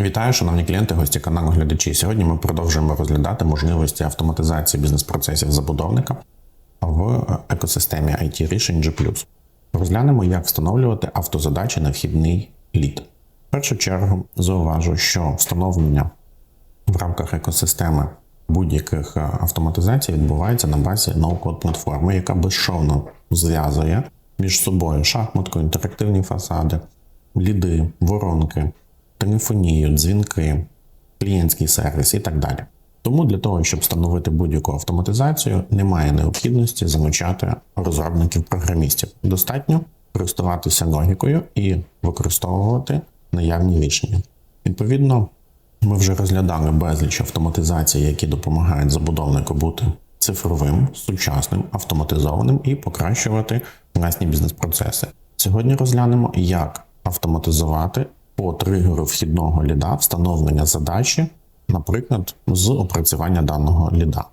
Вітаю, шановні клієнти, гості каналу глядачі. Сьогодні ми продовжуємо розглядати можливості автоматизації бізнес-процесів забудовника в екосистемі IT рішень G+. Розглянемо, як встановлювати автозадачі на вхідний лід. В першу чергу зауважу, що встановлення в рамках екосистеми будь-яких е, автоматизацій відбувається на базі ноу-код платформи, яка безшовно зв'язує між собою шахматку, інтерактивні фасади, ліди, воронки, телефонію, дзвінки, клієнтський сервіс і так далі. Тому для того, щоб встановити будь-яку автоматизацію, немає необхідності залучати розробників програмістів. Достатньо користуватися логікою і використовувати наявні рішення. Відповідно, ми вже розглядали безліч автоматизацій, які допомагають забудовнику бути цифровим, сучасним, автоматизованим і покращувати власні бізнес-процеси. Сьогодні розглянемо, як автоматизувати по тригеру вхідного ліда встановлення задачі, наприклад, з опрацювання даного ліда.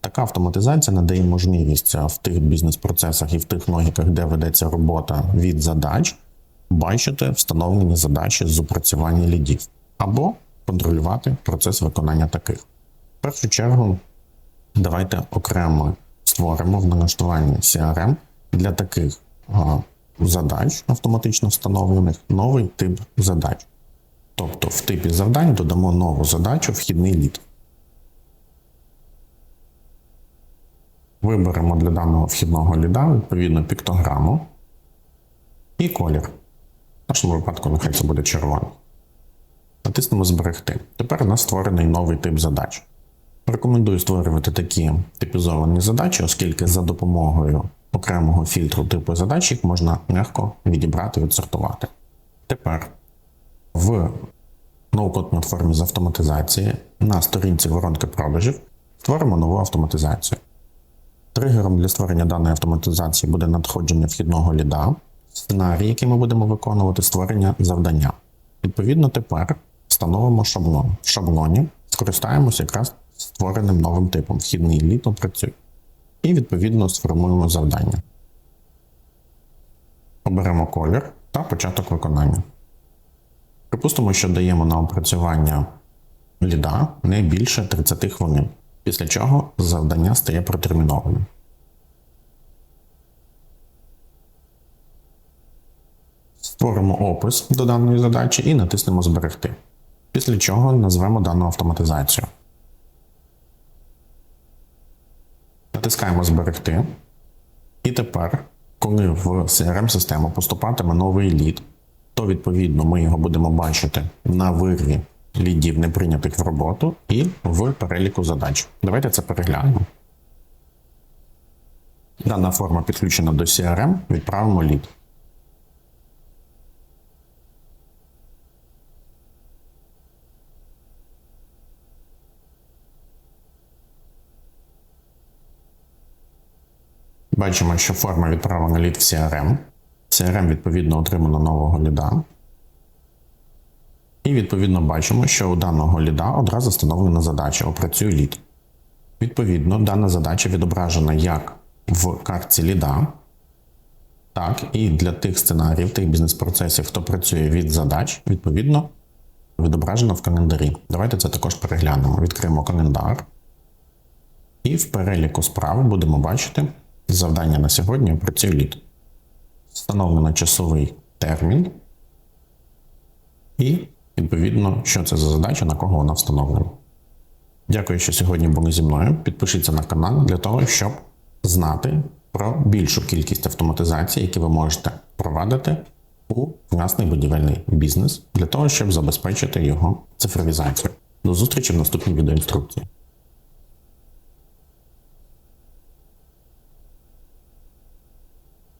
Така автоматизація надає можливість в тих бізнес-процесах і в тих логіках, де ведеться робота від задач, бачити встановлені задачі з опрацювання лідів або контролювати процес виконання таких. В першу чергу, давайте окремо створимо в налаштуванні CRM для таких а, задач автоматично встановлених новий тип задач. Тобто в типі завдань додамо нову задачу вхідний лід. Виберемо для даного вхідного ліда відповідно піктограму і колір. В нашому випадку нехай це буде червоний. Натиснемо Зберегти. Тепер у нас створений новий тип задач. Рекомендую створювати такі типізовані задачі, оскільки за допомогою окремого фільтру типу задач їх можна легко відібрати відсортувати. Тепер в ноу-код платформі з автоматизації на сторінці воронки продажів створимо нову автоматизацію. Тригером для створення даної автоматизації буде надходження вхідного ліда, сценарій, який ми будемо виконувати, створення завдання. Відповідно, тепер встановимо шаблон. В шаблоні скористаємося якраз створеним новим типом вхідний лід опрацюй. І відповідно сформуємо завдання. Оберемо колір та початок виконання. Припустимо, що даємо на опрацювання ліда не більше 30 хвилин, після чого завдання стає протермінованим. Створимо опис до даної задачі і натиснемо Зберегти. Після чого назвемо дану автоматизацію. Натискаємо Зберегти. І тепер, коли в CRM-систему поступатиме новий лід, то відповідно ми його будемо бачити на вирві лідів, не прийнятих в роботу, і в переліку задач. Давайте це переглянемо. Дана форма підключена до CRM, відправимо лід. Бачимо, що форма відправлена лід в CRM. CRM відповідно отримано нового ліда. І відповідно бачимо, що у даного ліда одразу встановлена задача опрацює лід. Відповідно, дана задача відображена як в картці ліда, так і для тих сценаріїв, тих бізнес-процесів, хто працює від задач, відповідно, відображена в календарі. Давайте це також переглянемо. Відкриємо календар. І в переліку справ будемо бачити завдання на сьогодні працює лід. Встановлено часовий термін. І, відповідно, що це за задача, на кого вона встановлена. Дякую, що сьогодні були зі мною. Підпишіться на канал для того, щоб знати про більшу кількість автоматизацій, які ви можете провадити у власний будівельний бізнес, для того, щоб забезпечити його цифровізацію. До зустрічі в наступній відеоінструкції.